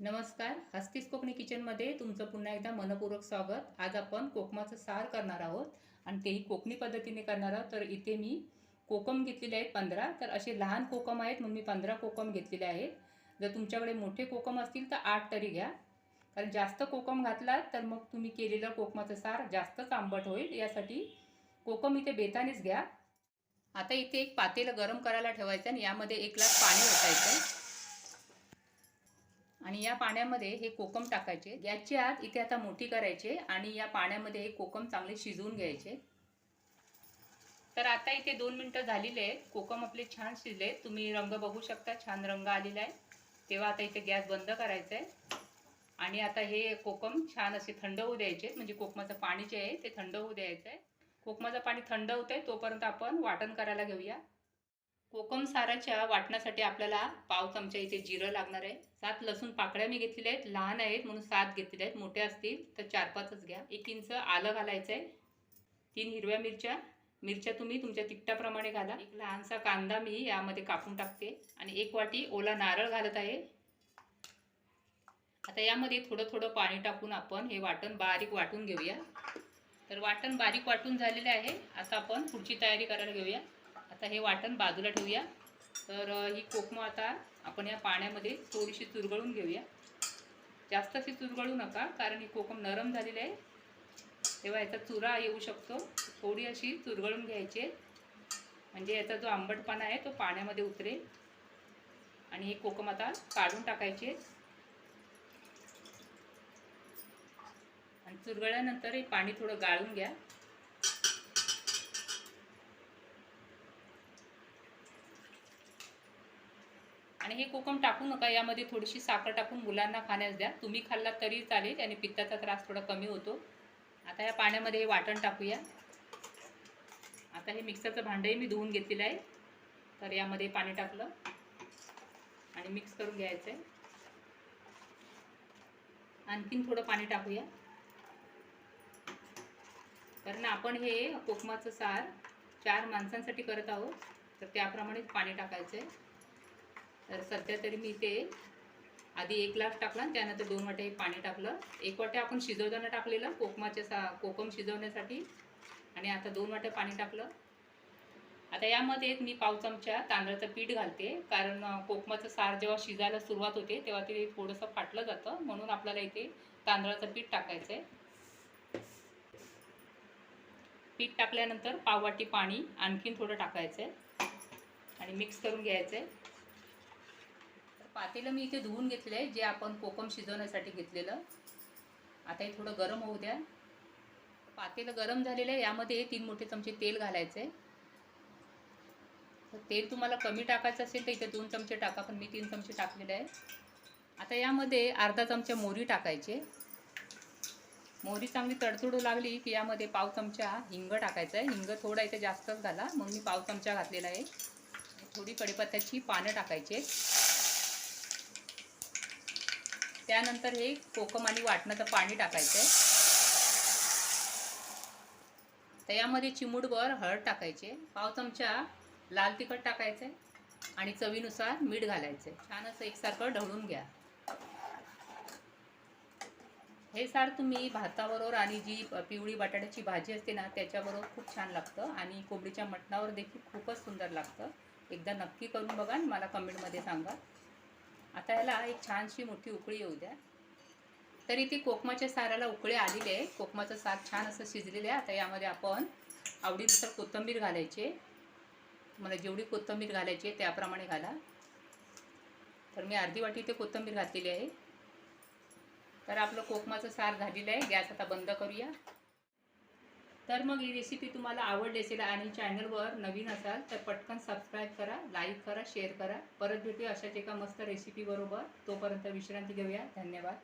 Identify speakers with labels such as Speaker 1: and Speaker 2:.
Speaker 1: नमस्कार हस्तीस कोकणी किचनमध्ये तुमचं पुन्हा एकदा मनपूर्वक स्वागत. आज आपण कोकमाचं सार करणार आहोत आणि तेही कोकणी पद्धतीने करणार आहोत. तर इथे मी कोकम घेतलेले आहेत पंधरा. तर असे लहान कोकम आहेत म्हणून मी पंधरा कोकम घेतलेले आहेत. जर तुमच्याकडे मोठे कोकम असतील तर आठ तरी घ्या. कारण जास्त कोकम घातलात तर मग तुम्ही केलेलं कोकमाचं सार जास्तच आंबट होईल. यासाठी कोकम इथे बेतानेच घ्या. आता इथे एक पातेलं गरम करायला ठेवायचं आणि यामध्ये एक ग्लास पाणी ओतायचं. आणि या पाण्यामध्ये हे कोकम टाकायचे. गॅसची आत इथे आता मोठी करायचे आणि या पाण्यामध्ये हे कोकम चांगले शिजवून घ्यायचे. तर आता इथे दोन मिनटं झालेले आहेत. कोकम आपले छान शिजले. तुम्ही रंग बघू शकता. छान रंग आलेला आहे. तेव्हा आता इथे गॅस बंद करायचा आहे आणि आता हे कोकम छान असे थंड होऊ द्यायचे. म्हणजे कोकमाचं पाणी जे आहे ते थंड होऊ द्यायचं आहे कोकमाचं पाणी थंड होतं आहे तोपर्यंत आपण वाटण करायला घेऊया. कोकम साराच्या वाटण्यासाठी आपल्याला पाव चमचा इथे जिरं लागणार आहे. सात लसूण पाकळ्या मी घेतलेल्या आहेत. लहान आहेत म्हणून सात घेतलेल्या आहेत. मोठ्या असतील तर चार पाचच घ्या. एक इंच आलं घालायचं आहे. तीन हिरव्या मिरच्या. मिरच्या तुम्ही तुमच्या तिखटाप्रमाणे घाला. एक लहानसा कांदा मी यामध्ये कापून टाकते. आणि एक वाटी ओला नारळ घालत आहे. आता यामध्ये थोडं थोडं पाणी टाकून आपण हे वाटण बारीक वाटून घेऊया. तर वाटण बारीक वाटून झालेले आहे. आता आपण पुढची तयारी करायला घेऊया. आता हे वाटण बाजूला ठेवूया. तर ही कोकमं आता आपण या पाण्यामध्ये थोडीशी चुरगळून घेऊया. जास्त अशी चुरगळू नका कारण ही कोकम नरम झालेली आहे. तेव्हा याचा चुरा येऊ शकतो. थोडी अशी चुरगळून घ्यायची म्हणजे याचा जो आंबटपणा आहे तो पाण्यामध्ये उतरेल. आणि हे कोकम आता काढून टाकायचे आणि चुरगळल्यानंतर हे पाणी थोडं गाळून घ्या. हे कोकम टाकू नका यामध्ये थोडीशी साखर टाकून मुलांना खाण्यास द्या. तुम्ही खाल्लात तरी चालेल आणि पित्ताचा त्रास थोडा कमी होतो. आता या पाण्यामध्ये हे वाटण टाकूया. आता हे मिक्सरचं भांडंही मी धुवून घेतलेलं आहे. तर यामध्ये पाणी टाकलं आणि मिक्स करून घ्यायचं आहे. आणखीन थोडं पाणी टाकूया. कारण आपण हे कोकमाचं सार चार माणसांसाठी करत आहोत तर त्याप्रमाणेच पाणी टाकायचं आहे. तर सध्या तरी मी ते आधी एक ग्लास टाकला आणि त्यानंतर दोन वाटे पाणी टाकलं. एक वाटे आपण शिजवताना टाकलेलं कोकमाचे सा कोकम शिजवण्यासाठी. आणि आता दोन वाटे पाणी टाकलं. आता यामध्ये एक मी पाव चमचा तांदळाचं पीठ घालते. कारण कोकमाचं सार जेव्हा शिजायला सुरुवात होते तेव्हा ते थोडंसं फाटलं जातं. म्हणून आपल्याला इथे तांदळाचं पीठ टाकायचं आहे पीठ टाकल्यानंतर पाववाटी पाणी आणखीन थोडं टाकायचं आहे आणि मिक्स करून घ्यायचं आहे पातेलं मी इथे धुवून घेतलं आहे जे आपण कोकम शिजवण्यासाठी घेतलेलं. आता हे थोडं गरम होऊ द्या. पातेलं गरम झालेलं आहे यामध्ये तीन मोठे चमचे तेल घालायचं आहे तर तेल तुम्हाला कमी टाकायचं असेल तर इथे दोन चमचे टाका पण मी तीन चमचे टाकलेले आहे. आता यामध्ये अर्धा चमचा मोहरी टाकायचे. मोहरी चांगली तडतडू लागली की यामध्ये पाव चमचा हिंग टाकायचं आहे हिंग थोडा इथे जास्तच घाला. मग मी पाव चमचा घातलेला आहे. थोडी कढीपत्त्याची पानं टाकायचे. त्यानंतर हे कोकम आणि वाटणाचं पाणी टाकायचं आहे तर यामध्ये चिमूटभर हळद टाकायचे पाव चमचा लाल तिखट टाकायचं आहे आणि चवीनुसार मीठ घालायचं आहे छान असं एकसारखं ढवळून घ्या. हे सार तुम्ही भाताबरोबर आणि जी पिवळी बटाट्याची भाजी असते ना त्याच्याबरोबर खूप छान लागतं आणि कोंबडीच्या मटणावर देखील खूपच सुंदर लागतं. एकदा नक्की करून बघा आणि मला कमेंटमध्ये सांगा. आता याला एक छानशी मोठी उकळी येऊ द्या. तरी ती कोकमाच्या साराला उकळी आलेली आहे. कोकमाचं सार छान असं शिजलेलं आहे. आता यामध्ये आपण आवडीनुसार कोथिंबीर घालायचे. तुम्हाला जेवढी कोथिंबीर घालायची आहे त्याप्रमाणे घाला. तर मी अर्धी वाटी इथे कोथिंबीर घातलेली आहे. तर आपलं कोकमाचं सार झालेलं आहे. गॅस आता बंद करूया. तर मग ही रेसिपी तुम्हाला आवडली असेल आणि चॅनलवर नवीन असाल तर पटकन सबस्क्राईब करा लाईक करा शेअर करा. परत भेटूया अशाच एका मस्त रेसिपीबरोबर तोपर्यंत विश्रांती घेऊया. धन्यवाद.